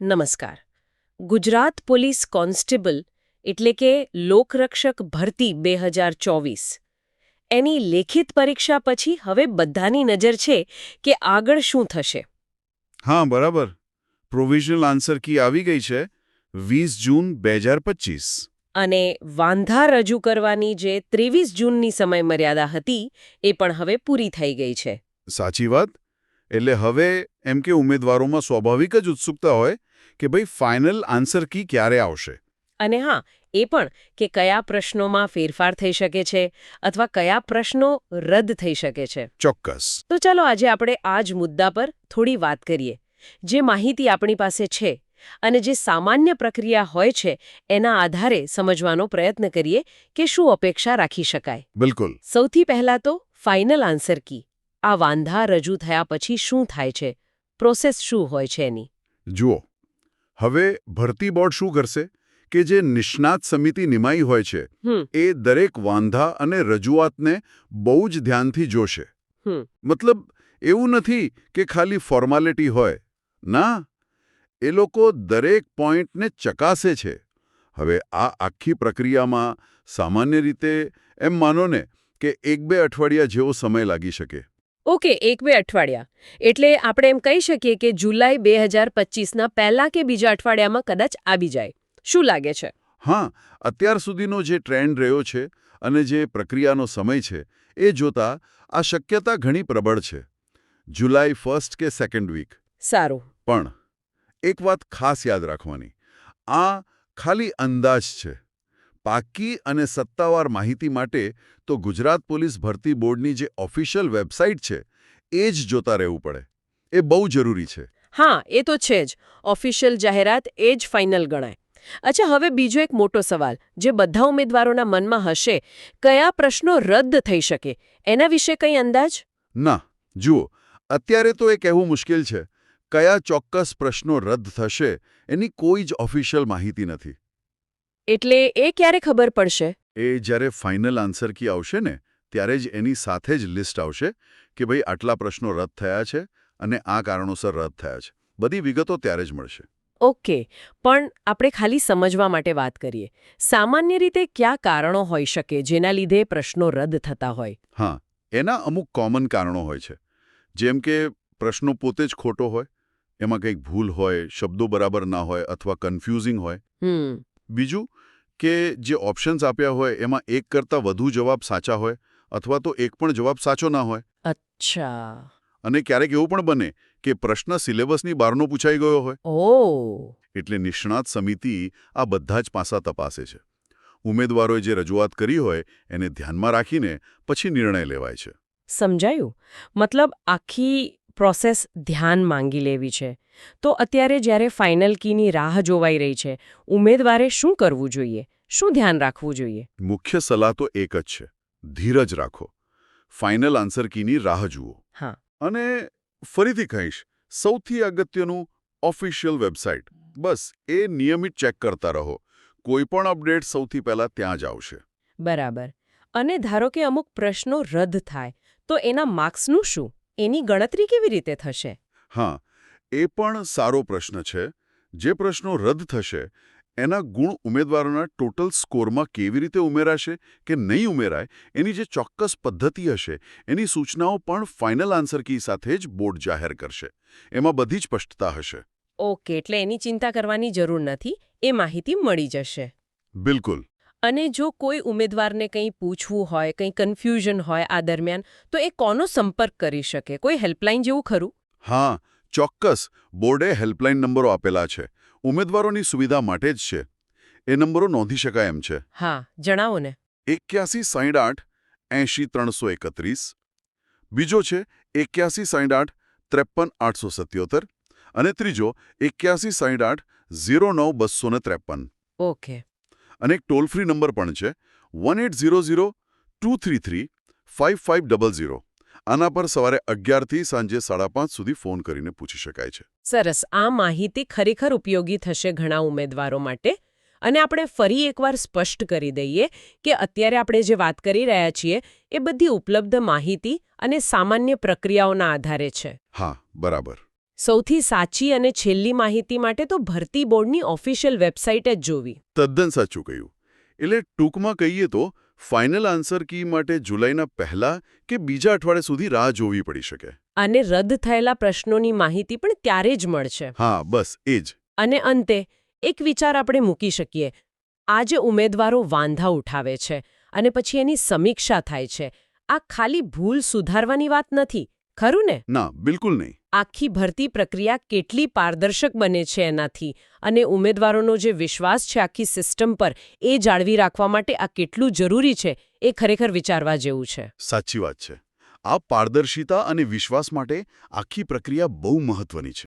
નમસ્કાર. Gujarat police constable એટલે કે લોકરક્ષક ભરતી બે હજાર ચોવીસ. એની લેખિત પરીક્ષા પછી હવે બધાની નજર છે કે આગળ શું થશે. હા બરાબર. પ્રોવિઝનલ આન્સર કી આવી ગઈ છે વીસ જૂન બે હજાર પચીસ અને વાંધા રજૂ કરવાની જે ત્રેવીસ જૂનની સમયમર્યાદા હતી એ પણ હવે પૂરી થઈ ગઈ છે. સાચી વાત. એટલે હવે એમ કે ઉમેદવારોમાં સ્વાભાવિક જ ઉત્સુકતા હોય કે ભાઈ ફાઇનલ આન્સર કી ક્યારે આવશે? અને હા એ પણ કે કયા પ્રશ્નોમાં ફેરફાર થઈ શકે છે અથવા કયા પ્રશ્નો રદ થઈ શકે છે. ચોક્કસ. તો ચાલો આજે આપણે આ જ મુદ્દા પર થોડી વાત કરીએ. જે માહિતી આપણી પાસે છે અને જે સામાન્ય પ્રક્રિયા હોય છે એના આધારે સમજવાનો પ્રયત્ન કરીએ કે શું અપેક્ષા રાખી શકાય. બિલકુલ. સૌથી પહેલા તો ફાઇનલ આન્સર કી. આ વાંધા રજૂ થયા પછી શું થાય છે? પ્રોસેસ શું હોય છે એની? જુઓ હવે ભરતી બોર્ડ શું કરશે? કે જે નિષ્ણાત સમિતિ નિમાઈ હોય છે એ દરેક વાંધા અને રજૂઆતને બહુ જ ધ્યાનથી જોશે. મતલબ એવું નથી કે ખાલી ફોર્માલિટી હોય. ના એ લોકો દરેક પોઈન્ટને ચકાસે છે. હવે આ આખી પ્રક્રિયામાં સામાન્ય રીતે એમ માનો ને કે એક બે અઠવાડિયા જેવો સમય લાગી શકે. ઓકે એક બે અઠવાડિયા. એટલે આપણે એમ કહી શકીએ કે જુલાઈ બે હજાર પચીસના પહેલા કે બીજા અઠવાડિયામાં કદાચ આવી જાય. શું લાગે છે? હા અત્યાર સુધીનો જે ટ્રેન્ડ રહ્યો છે અને જે પ્રક્રિયાનો સમય છે એ જોતા આ શક્યતા ઘણી પ્રબળ છે. જુલાઈ ફર્સ્ટ કે સેકન્ડ વીક. સારું. પણ એક વાત ખાસ યાદ રાખવાની. આ ખાલી અંદાજ છે. પાકી અને સત્તાવાર માહિતી માટે તો ગુજરાત પોલીસ ભરતી બોર્ડની જે ઓફિશિયલ વેબસાઇટ છે એ જ જોતા રહેવું પડે. એ બહુ જરૂરી છે. હા એ તો છે જ. ઓફિશિયલ જાહેરાત એ જ ફાઇનલ ગણાય. અચ્છા હવે બીજો એક મોટો સવાલ. જે બધા ઉમેદવારોના મનમાં હશે કયા પ્રશ્નો રદ થઈ શકે? એના વિશે કંઈ અંદાજ? ના જુઓ અત્યારે તો એ કહેવું મુશ્કેલ છે. કયા ચોક્કસ પ્રશ્નો રદ થશે એની કોઈ જ ઓફિશિયલ માહિતી નથી. એટલે એ ક્યારે ખબર પડશે? એ જ્યારે ફાઇનલ આન્સર કી આવશે ને ત્યારે જ એની સાથે જ લિસ્ટ આવશે કે ભાઈ આટલા પ્રશ્નો રદ થયા છે અને આ કારણોસર રદ થયા છે. બધી વિગતો ત્યારે જ મળશે. ઓકે પણ આપણે ખાલી સમજવા માટે વાત કરીએ. સામાન્ય રીતે કયા કારણો હોઈ શકે જેના લીધે પ્રશ્નો રદ થતા હોય? હા એના અમુક કોમન કારણો હોય છે. જેમ કે પ્રશ્નો પોતે જ ખોટો હોય એમાં કંઈક ભૂલ હોય શબ્દો બરાબર ના હોય અથવા કન્ફ્યુઝિંગ હોય. બીજું કે જે ઓપ્શન્સ આપ્યા હોય એમાં એક કરતાં વધુ જવાબ સાચા હોય અથવા તો એક પણ જવાબ સાચો ના હોય. અચ્છા. અને ક્યારેક એવું પણ બને કે પ્રશ્ન સિલેબસની બહારનો પૂછાઈ ગયો હોય. ઓ. એટલે નિષ્ણાત સમિતિ આ બધા જ પાસા તપાસે છે. ઉમેદવારોએ જે રજૂઆત કરી હોય એને ધ્યાનમાં રાખીને પછી નિર્ણય લેવાય છે. સમજાયું? મતલબ આખી પ્રોસેસ ધ્યાન માંગી લેવી છે. તો અત્યારે જ્યારે ફાઇનલ કીની રાહ જોવાઈ રહી છે ઉમેદવારે શું કરવું જોઈએ? શું ધ્યાન રાખવું જોઈએ? મુખ્ય સલાહ તો એક જ છે ધીરજ રાખો. ફાઇનલ આન્સર કીની રાહ જુઓ. હા. અને ફરીથી કહીશ સૌથી અગત્યનું ઓફિશિયલ વેબસાઇટ. બસ એ નિયમિત ચેક કરતા રહો. કોઈ પણ અપડેટ સૌથી પહેલા ત્યાં જ આવશે. બરાબર. અને ધારો કે અમુક પ્રશ્નો રદ થાય તો એના માર્ક્સનું શું? એની ગણતરી કેવી રીતે થશે? હા એ પણ સારો પ્રશ્ન છે. જે પ્રશ્નો રદ થશે એના ગુણ ઉમેદવારોના ટોટલ સ્કોરમાં કેવી રીતે ઉમેરાશે કે નહીં ઉમેરાય એની જે ચોક્કસ પદ્ધતિ હશે એની સૂચનાઓ પણ ફાઇનલ આન્સર કી સાથે જ બોર્ડ જાહેર કરશે. એમાં બધી જ સ્પષ્ટતા હશે. ઓકે એટલે એની ચિંતા કરવાની જરૂર નથી એ માહિતી મળી જશે. બિલકુલ. અને જો કોઈ ઉમેદવારને કંઈ પૂછવું હોય કંઈ કન્ફ્યુઝન હોય આ દરમિયાન તો એ કોનો સંપર્ક કરી શકે? કોઈ હેલ્પલાઇન જેવું ખરું? હા ચોક્કસ. બોર્ડે હેલ્પલાઇન નંબરો આપેલા છે. ઉમેદવારોની સુવિધા માટે જ છે. એ નંબરો નોંધી શકાય એમ છે. હા જણાવો ને. એક્યાસી સાઈઠ આઠ એંશી ત્રણસો એકત્રીસ. બીજો છે એક્યાસી સાઈઠ આઠ ત્રેપન આઠસો સત્યોતેર. અને ત્રીજો એક્યાસી સાઈઠ આઠ ઝીરો નવ બસો ને ત્રેપન. ઓકે. અને એક ટોલ ફ્રી નંબર પણ છે. One eight zero zero two three three five five double zero. આના પર સવારે અગિયારથી સાંજે સાડા પાંચ સુધી ફોન કરીને પૂછી શકાય છે. સરસ. આ માહિતી ખરેખર ઉપયોગી થશે ઘણા ઉમેદવારો માટે. અને આપણે ફરી એકવાર સ્પષ્ટ કરી દઈએ કે અત્યારે આપણે જે વાત કરી રહ્યા છીએ એ બધી ઉપલબ્ધ માહિતી અને સામાન્ય પ્રક્રિયાઓના આધારે છે. હા બરાબર. સૌથી સાચી અને છેલ્લી માહિતી માટે તો ભરતી બોર્ડની ઓફિશિયલ વેબસાઇટ જ જોવી. તદ્દન સાચું કહ્યું. એટલે ટૂંકમાં કહીએ તો ફાઇનલ આન્સર કી માટે જુલાઈના પહેલા કે બીજા અઠવાડિયા સુધી રાહ જોવી પડી શકે. અને રદ થયેલા પ્રશ્નોની માહિતી પણ ત્યારે જ મળશે. હા બસ એ જ. અને અંતે એક વિચાર આપણે મૂકી શકીએ. આજે ઉમેદવારો વાંધા ઉઠાવે છે અને પછી એની સમીક્ષા થાય છે. આ ખાલી ભૂલ સુધારવાની વાત નથી. ખરું ને? ના બિલકુલ નહીં. આખી ભરતી પ્રક્રિયા કેટલી પારદર્શક બને છે એનાથી અને ઉમેદવારોનો જે વિશ્વાસ છે આખી સિસ્ટમ પર એ જાળવી રાખવા માટે આ કેટલું જરૂરી છે એ ખરેખર વિચારવા જેવું છે. સાચી વાત છે. આ પારદર્શિતા અને વિશ્વાસ માટે આખી પ્રક્રિયા બહુ મહત્વની છે.